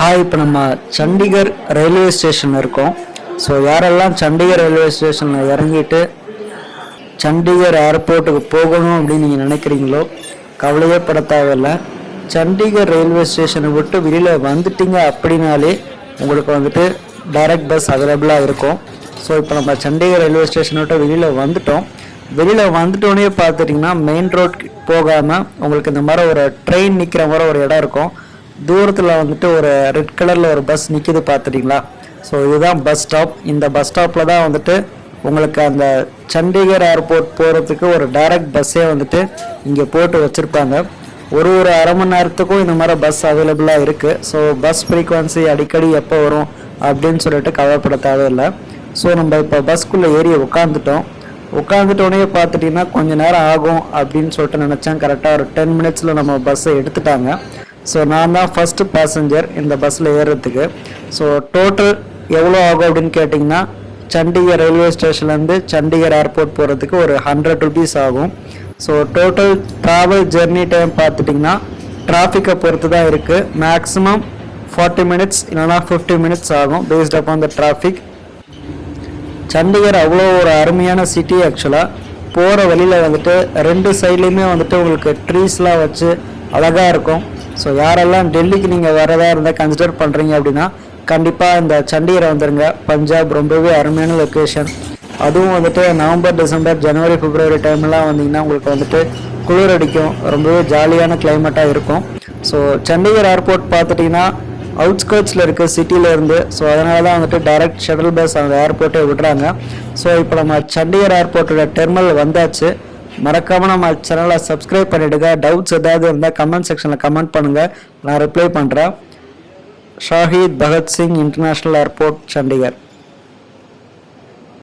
Hi இப்போ நம்ம Chandigarh railway station இருக்கோம். ஸோ யாரெல்லாம் சண்டிகர் ரயில்வே ஸ்டேஷனில் இறங்கிட்டு சண்டிகர் ஏர்போர்ட்டுக்கு போகணும் அப்படின்னு நீங்கள் நினைக்கிறீங்களோ கவலையே பட தேவையில்லை. சண்டிகர் ரயில்வே ஸ்டேஷனை விட்டு வெளியில் வந்துட்டீங்க அப்படின்னாலே உங்களுக்கு வந்துட்டு டைரக்ட் பஸ் அவைலபிளாக இருக்கும். ஸோ இப்போ நம்ம சண்டிகர் ரயில்வே ஸ்டேஷனை விட்டு வெளியில் வந்துட்டோம். வெளியில் வந்துட்டோன்னே பார்த்துட்டிங்கன்னா மெயின் ரோட் போகாமல் உங்களுக்கு இந்த மாதிரி ஒரு ட்ரெயின் நிற்கிற மாதிரி ஒரு இடம் இருக்கும். தூரத்தில் வந்துட்டு ஒரு ரெட் கலரில் ஒரு பஸ் நிற்கிது பார்த்துட்டிங்களா ஸோ இதுதான் பஸ் ஸ்டாப் இந்த பஸ் ஸ்டாப்பில் தான் வந்துட்டு உங்களுக்கு அந்த சண்டிகர் ஏர்போர்ட் போகிறதுக்கு ஒரு டைரக்ட் பஸ்ஸே வந்துட்டு இங்கே போட்டு வச்சுருப்பாங்க. ஒரு ஒரு அரை மணி நேரத்துக்கும் இந்த மாதிரி பஸ் அவைலபிளாக இருக்குது ஸோ பஸ் ஃப்ரீக்குவன்சி அடிக்கடி எப்போ வரும் அப்படின்னு சொல்லிட்டு கவலைப்பட தேவையில்லை ஸோ நம்ம இப்போ பஸ்க்குள்ளே ஏறி உட்காந்துட்டோம் உட்காந்துட்டோடனே பார்த்துட்டிங்கன்னா கொஞ்ச நேரம் ஆகும் அப்படின்னு சொல்லிட்டு நினச்சேன். கரெக்டாக ஒரு டென் மினிட்ஸில் நம்ம பஸ்ஸை எடுத்துட்டாங்க. ஸோ நான் தான் ஃபஸ்ட்டு பேசஞ்சர் இந்த பஸ்ஸில் ஏறுறதுக்கு. ஸோ டோட்டல் எவ்வளோ ஆகும் அப்படின்னு கேட்டிங்கன்னா சண்டிகர் ரயில்வே ஸ்டேஷன்லேருந்து சண்டிகர் ஏர்போர்ட் போகிறதுக்கு ஒரு ஹண்ட்ரட் ருபீஸ் ஆகும். So total travel journey time பார்த்துட்டிங்கன்னா டிராஃபிக்கை பொறுத்து தான் இருக்குது மேக்ஸிமம் ஃபார்ட்டி மினிட்ஸ் இல்லைனா ஃபிஃப்டி மினிட்ஸ் ஆகும் based upon the traffic Chandigarh அவ்வளோ ஒரு அருமையான சிட்டி ஆக்சுவலாக போகிற வழியில் வந்துட்டு ரெண்டு சைட்லேயுமே வந்துட்டு உங்களுக்கு ட்ரீஸ்லாம் வச்சு அழகாக இருக்கும். ஸோ யாரெல்லாம் டெல்லிக்கு நீங்கள் வரதா இருந்தால் கன்சிடர் பண்ணுறீங்க அப்படின்னா கண்டிப்பாக இந்த சண்டிகரை வந்துருங்க. பஞ்சாப் ரொம்பவே அருமையான லொக்கேஷன் அதுவும் வந்துட்டு நவம்பர் டிசம்பர் ஜனவரி பிப்ரவரி டைம்லாம் வந்தீங்கன்னா உங்களுக்கு வந்துட்டு குளிர் அடிக்கும். ரொம்பவே ஜாலியான கிளைமேட்டாக இருக்கும். ஸோ சண்டிகர் ஏர்போர்ட் பார்த்துட்டிங்கன்னா அவுட்ஸ்கர்ட்ஸில் இருக்க சிட்டியில் இருந்து ஸோ அதனால தான் வந்துட்டு டைரக்ட் ஷட்டில் பஸ் அந்த ஏர்போர்ட்டை விடுறாங்க. ஸோ இப்போ நம்ம சண்டிகர் ஏர்போர்ட்டோட டெர்மினல் வந்தாச்சு. மறக்காமல் நம்ம சேனலை சப்ஸ்கிரைப் பண்ணிவிடுங்க டவுட்ஸ் ஏதாவது இருந்தால் கமெண்ட் செக்ஷனில் கமெண்ட் பண்ணுங்கள் நான் ரிப்ளை பண்ணுறேன் ஷாஹித் பகத்சிங் இன்டர்நேஷ்னல் ஏர்போர்ட் சண்டிகர்.